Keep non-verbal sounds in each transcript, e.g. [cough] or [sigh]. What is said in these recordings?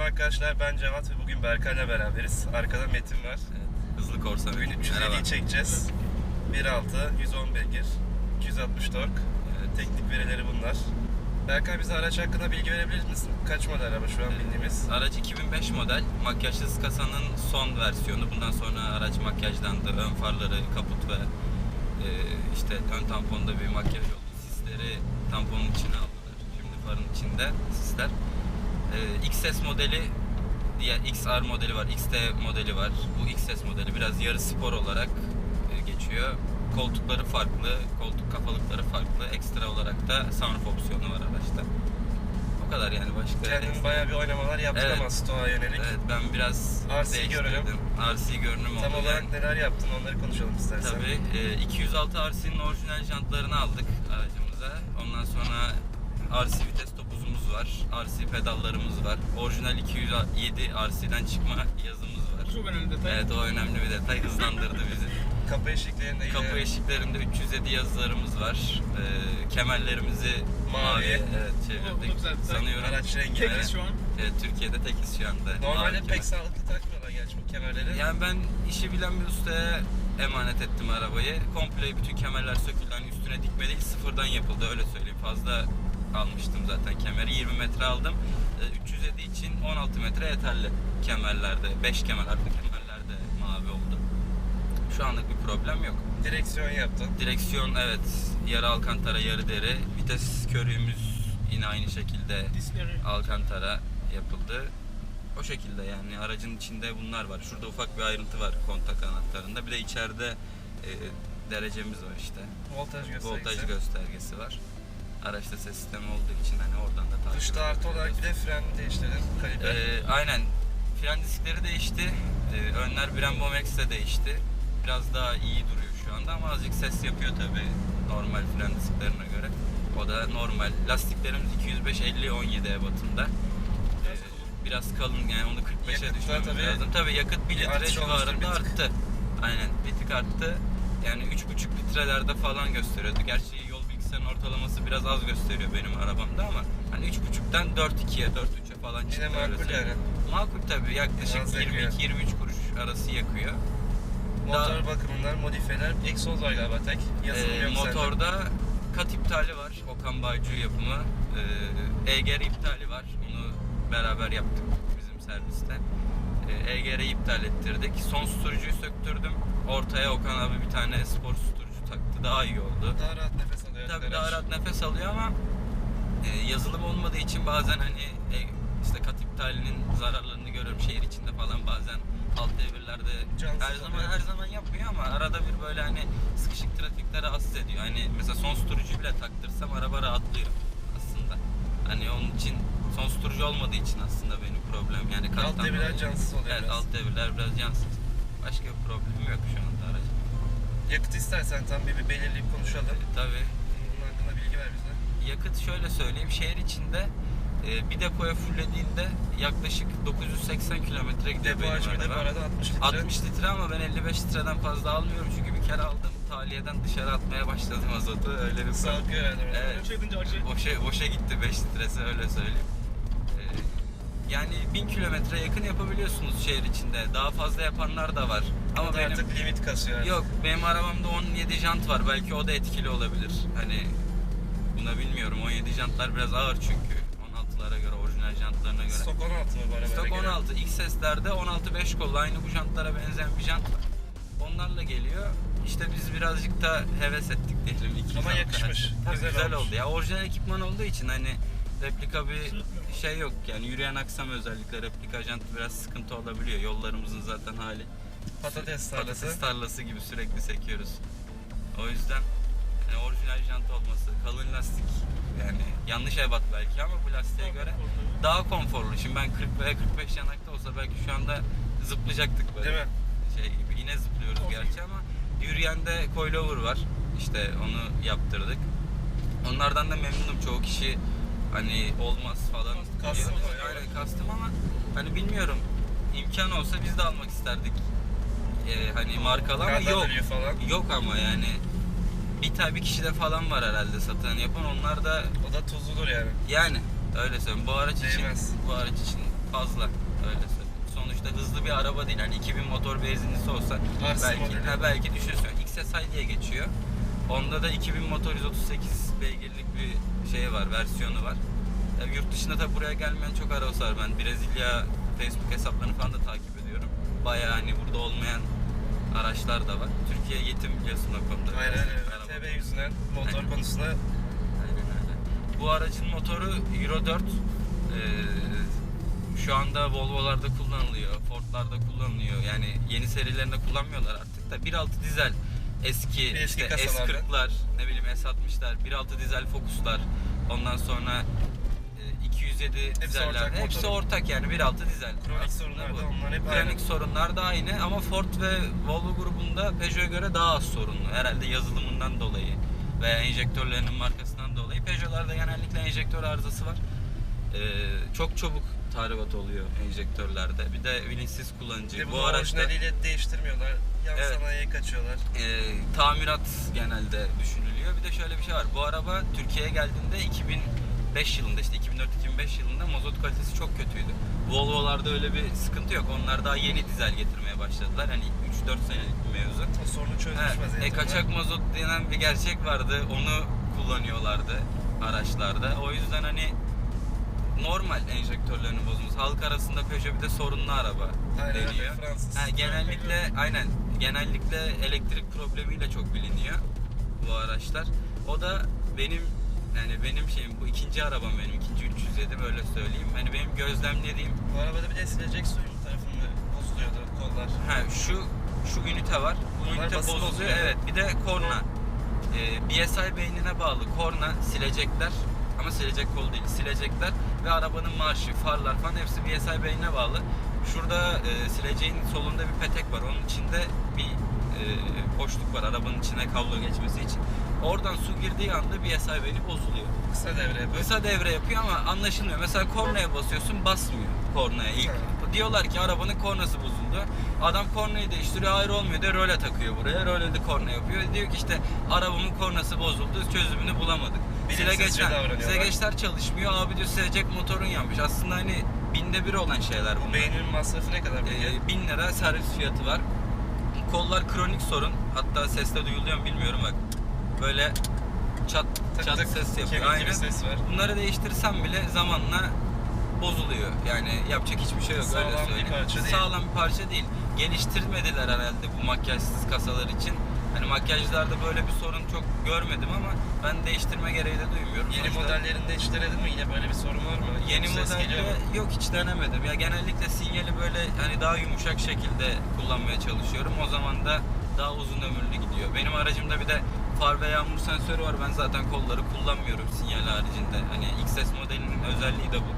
Merhaba arkadaşlar ben Cevat ve bugün Berkay'la beraberiz. Arkada Metin var. Hızlı korsan. Bugün Merhaba. 350'yi çekeceğiz. 1.6, 110 beygir, 260 tork. Evet. Teknik verileri bunlar. Berkay bize araç hakkında bilgi verebilir misin? Kaç model araba şu an bindiğimiz? Araç 2005 model. Makyajsız kasanın son versiyonu. Bundan sonra araç makyajlandı. Ön farları, kaput ve e, işte ön tamponda bir makyaj oldu. Sisleri tamponun içine aldılar. Şimdi farın içinde sisler. E, XS modeli diye XR modeli var, XT modeli var. Bu XS modeli biraz yarı spor olarak e, geçiyor. Koltukları farklı, koltuk kafalıkları farklı. Ekstra olarak da sunroof opsiyonu var araçta. O kadar yani başka. Kendin ekstra- bayağı bir oynamalar yaptın Evet. ama Stoğa yönelik. Evet ben biraz RC görelim. RC görünüm oldu. Tam olarak Yani neler yaptın onları konuşalım istersen. Tabii e, 206 RC'nin orijinal jantlarını aldık aracımıza. Ondan sonra RC vites topuzumuz var. RC pedallarımız var. Orijinal 207 RC'den çıkma yazımız var. Çok önemli detay. Evet o önemli bir detay hızlandırdı bizi. [laughs] Kapı eşiklerinde yine Kapı eşiklerinde 307 yazılarımız var. E, kemerlerimizi Mavi. evet, çevirdik. Sanıyorum. araç rengi. Tekiz Evet. şu an. Evet, Türkiye'de tekiz şu anda. Normalde pek kemer. sağlıklı takmıyorlar gerçi bu kemerleri. Yani ben işi bilen bir ustaya emanet ettim arabayı. Komple bütün kemerler söküldü. Hani üstüne dikme değil sıfırdan yapıldı öyle söyleyeyim. Fazla almıştım zaten kemeri. 20 metre aldım. Ee, 307 için 16 metre yeterli kemerlerde. 5 kemer arka kemerlerde mavi oldu. Şu anlık bir problem yok. Direksiyon yaptın. Direksiyon evet yarı alkantara yarı deri. Vites körüğümüz yine aynı şekilde. Alcantara yapıldı. O şekilde yani aracın içinde bunlar var. Şurada ufak bir ayrıntı var kontak anahtarında. Bir de içeride e, derecemiz var işte. Voltaj göstergesi. Voltaj göstergesi var. Araçta ses sistemi olduğu için hani oradan da takip Dışta artı olarak bir de fren değiştirdin. Kalibre. Ee, aynen. Fren diskleri değişti. Ee, önler Brembo Max de değişti. Biraz daha iyi duruyor şu anda ama azıcık ses yapıyor tabi normal fren disklerine göre. O da normal. Lastiklerimiz 205 50 17 ebatında. Ee, biraz kalın yani onu 45'e Yakıtlar düşmemiz tabii lazım. Tabi yakıt 1 bir litre artış olmuştur bir civarında tık. arttı. Aynen bir tık arttı. Yani 3,5 litrelerde falan gösteriyordu. Gerçi bilgisayarın ortalaması biraz az gösteriyor benim arabamda ama hani 3,5'tan 4,2'ye 4,3'e falan çıktı. Yine makul yani. Makul tabii yaklaşık Biraz yakıyor. 22-23 kuruş arası yakıyor. Motor daha- bakımından modifiyeler. Egzoz var galiba tek. Yazılım Ee, yok sende. motorda kat iptali var. Okan Baycu yapımı. Ee, EGR iptali var. Onu beraber yaptık bizim serviste. Ee, EGR'yi iptal ettirdik. Son susturucuyu söktürdüm. Ortaya Okan abi bir tane spor susturucu taktı. Daha iyi oldu. Daha rahat nefes alıyor. Tabii daha rahat nefes alıyor ama e, yazılım olmadığı için bazen hani e, işte kat iptalinin zararlarını görüyorum şehir içinde falan bazen alt devirlerde Cansız her zaman oluyor. her zaman yapmıyor ama arada bir böyle hani sıkışık trafikte rahatsız ediyor. Hani mesela son susturucu bile taktırsam araba rahatlıyor aslında. Hani onun için son susturucu olmadığı için aslında benim problem yani Alt kattan devirler dolayı. cansız oluyor Evet biraz. alt devirler biraz cansız. Başka bir problemim yok şu anda. Yakıt istersen tam bir, bir belirleyip konuşalım. E, tabii Bunun hakkında bilgi ver bize. yakıt şöyle söyleyeyim şehir içinde e, bir depoya fullediğinde yaklaşık 980 kilometre gidiyor Depo benim hacmi de bu araba. arada 60 litre. 60 litre ama ben 55 litreden fazla almıyorum çünkü bir kere aldım taliyeden dışarı atmaya başladım azotu öyle bir herhalde. orada. Evet. Boşa, boşa gitti 5 litresi öyle söyleyeyim. Yani 1000 kilometre yakın yapabiliyorsunuz şehir içinde. Daha fazla yapanlar da var. Ama benim artık limit kasıyor. Yok benim arabamda 17 jant var. Belki o da etkili olabilir. Hani buna bilmiyorum. 17 jantlar biraz ağır çünkü. 16'lara göre orijinal jantlarına göre. Stok 16 mı bu arabaya Stok göre? 16. X seslerde 16 5 kollu. Aynı bu jantlara benzeyen bir jant var. Onlarla geliyor. İşte biz birazcık da heves ettik diyelim. iki Ama jant yakışmış. Tabii Güzel güzel, olmuş. oldu. Ya orijinal ekipman olduğu için hani replika bir şey yok. Yani yürüyen aksam özellikle replika jant biraz sıkıntı olabiliyor. Yollarımızın zaten hali. Patates tarlası. Patates tarlası gibi sürekli sekiyoruz. O yüzden yani orijinal jant olması, kalın lastik yani yanlış ebat belki ama bu lastiğe göre daha konforlu. Şimdi ben 40 veya 45 yanakta olsa belki şu anda zıplayacaktık böyle. Değil mi? Şey gibi yine zıplıyoruz gerçi ama yürüyende coilover var. İşte onu yaptırdık. Onlardan da memnunum. Çoğu kişi hani olmaz falan. Diyor. oluyor. Aynen custom ama hani bilmiyorum. imkan olsa biz de almak isterdik. Ee, hani ama Kardan yok. falan. Yok ama yani bir tane bir kişide falan var herhalde satan yapan. Onlar da O da tuzludur yani. yani öyle söyleyeyim. Bu araç için Değmez. bu araç için fazla öyle söyleyeyim. Sonuçta hızlı bir araba değil. Hani 2000 motor benzinlisi olsa Arsi belki modeli. ha, belki düşünsün. XSI diye geçiyor. Onda da 2000 motor 138 beygirlik bir şey var, versiyonu var. Ya yurt dışında tabi buraya gelmeyen çok araba var. Ben Brezilya Facebook hesaplarını falan da takip ediyorum. Bayağı hani burada olmayan araçlar da var. Türkiye yetim biliyorsun o konuda. Aynen öyle. TB yüzünden motor Aynen. konusunda Aynen öyle. Bu aracın motoru Euro 4. Ee, şu anda Volvo'larda kullanılıyor, Ford'larda kullanılıyor. Yani yeni serilerinde kullanmıyorlar artık da 1.6 dizel eski, eski işte kasalarda. S40'lar, ne bileyim S60'lar, 1.6 dizel Focus'lar. Ondan sonra e, 207 dizeller. ortak Hepsi motoru. ortak yani 1.6 dizel. Kronik sorunlar bu. da onlar hep Kronik aynı. sorunlar da aynı ama Ford ve Volvo grubunda Peugeot'a göre daha az sorunlu. Herhalde yazılımından dolayı veya enjektörlerinin markasından dolayı. Peugeot'larda genellikle enjektör arızası var. Ee, çok çabuk tahribat oluyor enjektörlerde. Bir de bilinçsiz kullanıcı. bir de Bu araçta orijinaliyle değiştirmiyorlar. Yan Evet. sanayiye kaçıyorlar. e, tamirat genelde düşünülüyor. Bir de şöyle bir şey var. Bu araba Türkiye'ye geldiğinde 2005 yılında işte 2004-2005 yılında mazot kalitesi çok kötüydü. Volvo'larda öyle bir sıkıntı yok. Onlar daha yeni dizel getirmeye başladılar. Hani 3-4 senelik bir mevzu. O sorunu çözmüş Evet, vaziyette. e, kaçak mazot denen bir gerçek vardı. Onu kullanıyorlardı araçlarda. O yüzden hani normal enjektörlerinin bozulması. Halk arasında Peugeot bir de sorunlu araba Aynen deniyor. Fransız. Ha, genellikle aynen genellikle elektrik problemiyle çok biliniyor bu araçlar. O da benim yani benim şeyim bu ikinci arabam benim ikinci 307 öyle söyleyeyim. Hani benim gözlemlediğim Bu arabada bir de silecek suyun tarafını bozuluyordu kollar. Ha şu şu ünite var. Bu Bunlar ünite bozuluyor. oluyor. Evet. Bir de korna. Ee, BSI beynine bağlı korna silecekler ama silecek kol değil silecekler ve arabanın marşı, farlar falan hepsi BSI beynine bağlı. Şurada e, sileceğin solunda bir petek var. Onun içinde bir e, boşluk var arabanın içine kablo geçmesi için. Oradan su girdiği anda BSI beyni bozuluyor. Kısa devre yapıyor. Kısa devre yapıyor ama anlaşılmıyor. Mesela kornaya basıyorsun basmıyor kornaya ilk. Diyorlar ki arabanın kornası bozuldu. Adam kornayı değiştiriyor hayır olmuyor diyor röle takıyor buraya. Röle de korna yapıyor. Diyor ki işte arabamın kornası bozuldu çözümünü bulamadık. Bilinçsizce Silegeçler, davranıyorlar. silegeçler çalışmıyor. Abi diyor silecek motorun yanmış. Aslında hani binde bir olan şeyler Bu bunlar. beynin masrafı ne kadar? Ee, 1000 lira servis fiyatı var. Kollar kronik sorun. Hatta sesle duyuluyor mu bilmiyorum bak. Böyle çat Tık çat tık ses yapıyor. Aynen. ses var. Bunları değiştirsem bile zamanla bozuluyor. Yani yapacak hiçbir şey yok Sağlam öyle bir parça değil. Sağlam bir parça değil. Geliştirmediler herhalde bu makyajsız kasalar için. Hani makyajlarda böyle bir sorun çok görmedim ama ben değiştirme gereği de duymuyorum. Yeni Sonuçta modellerinde hiç denedin mi? Yine böyle bir sorun var mı? Yeni Ses geliyor mu? modelde yok hiç denemedim. Ya genellikle sinyali böyle hani daha yumuşak şekilde kullanmaya çalışıyorum. O zaman da daha uzun ömürlü gidiyor. Benim aracımda bir de far ve yağmur sensörü var. Ben zaten kolları kullanmıyorum sinyal haricinde. Hani XS modelinin özelliği de bu.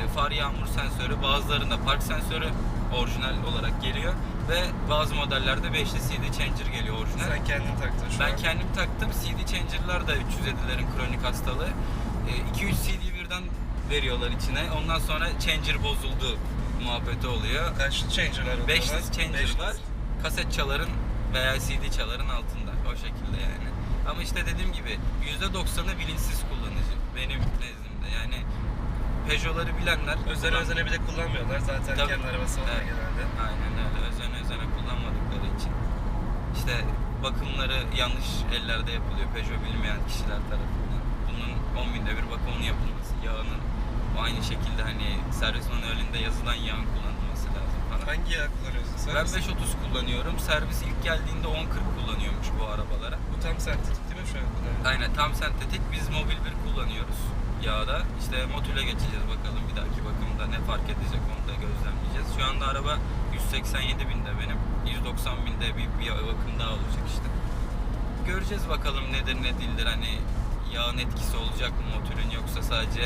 E, far yağmur sensörü bazılarında park sensörü orijinal olarak geliyor ve bazı modellerde 5'li CD changer geliyor orijinal. Sen kendin taktın şu Ben an. kendim taktım. CD changer'lar da 307'lerin kronik hastalığı. 2-3 CD birden veriyorlar içine. Ondan sonra changer bozuldu muhabbeti oluyor. Kaç changer'lar oluyor? 5 lan? changer Beş var. Kaset çaların veya CD çaların altında. O şekilde yani. Ama işte dediğim gibi %90'ı bilinçsiz kullanıcı. Benim nezdimde. Yani Peugeot'ları bilenler Özene kullan- özene bir de kullanmıyorlar. Zaten Tabii. kendi arabası Evet. genelde. Aynen öyle. Özene özene kullanmadıkları için. İşte bakımları yanlış ellerde yapılıyor Peugeot bilmeyen kişiler tarafından. Bunun 10 binde bir bakımının yapılması, yağının aynı şekilde hani servis manuelinde yazılan yağın kullanılması lazım falan. Hangi yağ kullanıyorsun sen? Ben 530 kullanıyorum. Servis ilk geldiğinde 1040 kullanıyormuş bu arabalara. Bu tam sentetik değil mi şu an? Aynen tam sentetik. Biz mobil bir kullanıyoruz yağda. İşte motüle geçeceğiz bakalım bir dahaki bakımda ne fark edecek onu da gözlemleyeceğiz. Şu anda araba 187 binde benim. 190 binde bir, bir bakım daha olacak işte. Göreceğiz bakalım nedir ne değildir hani yağın etkisi olacak mı motorun yoksa sadece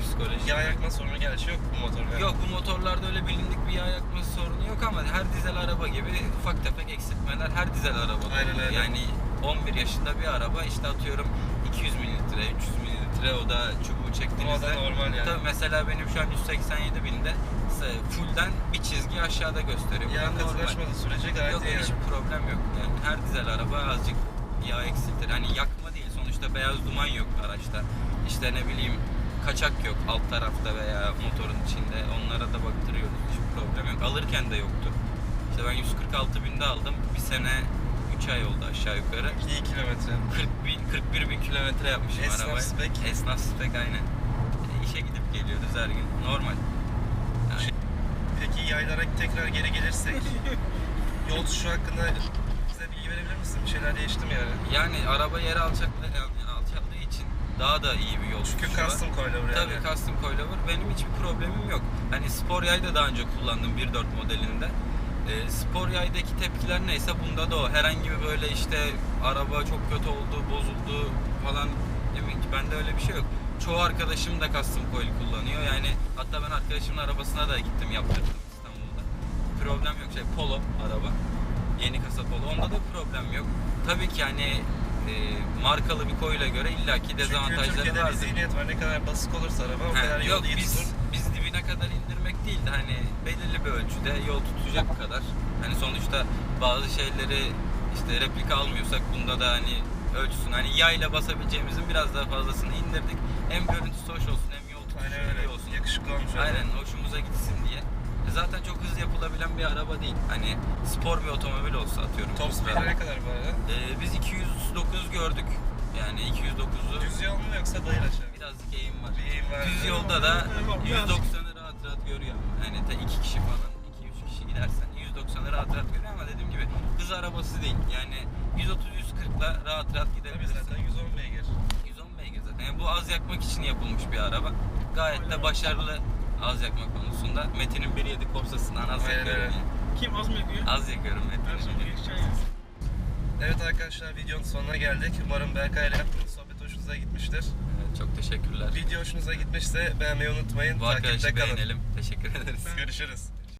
psikolojik Yağ yakma sorunu gerçi yok bu motorda. Yok bu motorlarda öyle bilindik bir yağ yakma sorunu yok ama her dizel araba gibi ufak tefek eksiltmeler her dizel arabada Aynen öyle. Yani 11 yaşında bir araba işte atıyorum 200 mililitre, 300 mililitre o da çubuğu çektiğinizde. O da normal yani. Tabii mesela benim şu an 187 binde se- fullden bir çizgi aşağıda gösteriyor. Normal. katılaşmadığı sürece gayet Yok iyi yani. hiçbir problem yok. Yani her dizel araba azıcık yağ eksiltir. Hani yakma değil sonuçta beyaz duman yok araçta. İşte ne bileyim kaçak yok alt tarafta veya motorun içinde. Onlara da baktırıyoruz. Hiçbir problem yok. Alırken de yoktu. İşte ben 146 binde aldım. Bir sene 3 ay oldu aşağı yukarı. İyi kilometre. 40 bin, 41 bin kilometre yapmışım Esnaf arabayı. spek. Esnaf spek aynen. E, işe gidip geliyoruz her gün. Normal. Yani Peki yaylara tekrar geri gelirsek [laughs] yol tutuşu hakkında bize bilgi verebilir misin? Bir şeyler değişti mi yani? Yani araba yere alçaklı, yani alçaldığı için daha da iyi bir yol Çünkü tutuşu var. custom coilover yani. Tabii custom coilover. Benim hiçbir problemim yok. Hani spor yay da daha önce kullandım 1.4 modelinde. Ee, spor yaydaki tepkiler neyse bunda da o. Herhangi bir böyle işte araba çok kötü oldu, bozuldu falan demek ki bende öyle bir şey yok. Çoğu arkadaşım da custom coil kullanıyor. Yani hatta ben arkadaşımın arabasına da gittim yaptırdım İstanbul'da. Problem yok. Şey Polo araba. Yeni kasa Polo. Onda da problem yok. Tabii ki hani e, markalı bir koyla göre illaki Çünkü dezavantajları Türkiye'de bir vardır. zihniyet var. Ne kadar basık olursa araba o Ha, kadar yol yok iyi biz tutur suyuna kadar indirmek değil de hani belirli bir ölçüde yol tutacak kadar. Hani sonuçta bazı şeyleri işte replika almıyorsak bunda da hani ölçüsün hani yayla basabileceğimizin biraz daha fazlasını indirdik. Hem görüntüsü hoş olsun hem yol tutuşu Aynen öyle. olsun. Yakışıklı olmuş. Aynen hoşumuza gitsin diye. E zaten çok hızlı yapılabilen bir araba değil. Hani spor bir otomobil olsa atıyorum. Top speed'e ne kadar bu arada? Ee, biz 209 gördük. Yani 209'u. Düz yol mu yoksa dayın aşağı? Birazcık eğim var. Bir eğim var. Düz yolda da 190 görüyor. Yani te iki kişi falan, 2-3 kişi gidersen 190'ı rahat rahat görüyor ama dediğim gibi hız arabası değil. Yani 130-140'la rahat rahat Tabii gidebilirsin. zaten 110 beygir. 110 beygir zaten. Yani bu az yakmak için yapılmış bir araba. Gayet de başarılı az yakma konusunda. Metin'in 1.7 Corsa'sından az Aynen yakıyorum öyle. yani. Kim az mı ediyor? Az yakıyorum Metin'in. Evet arkadaşlar videonun sonuna geldik. Umarım Berkay ile yaptığımız sohbet hoşunuza gitmiştir. Çok teşekkürler. Video hoşunuza gitmişse beğenmeyi unutmayın. Bu Takipte kalın. beğenelim. Teşekkür ederiz. Görüşürüz.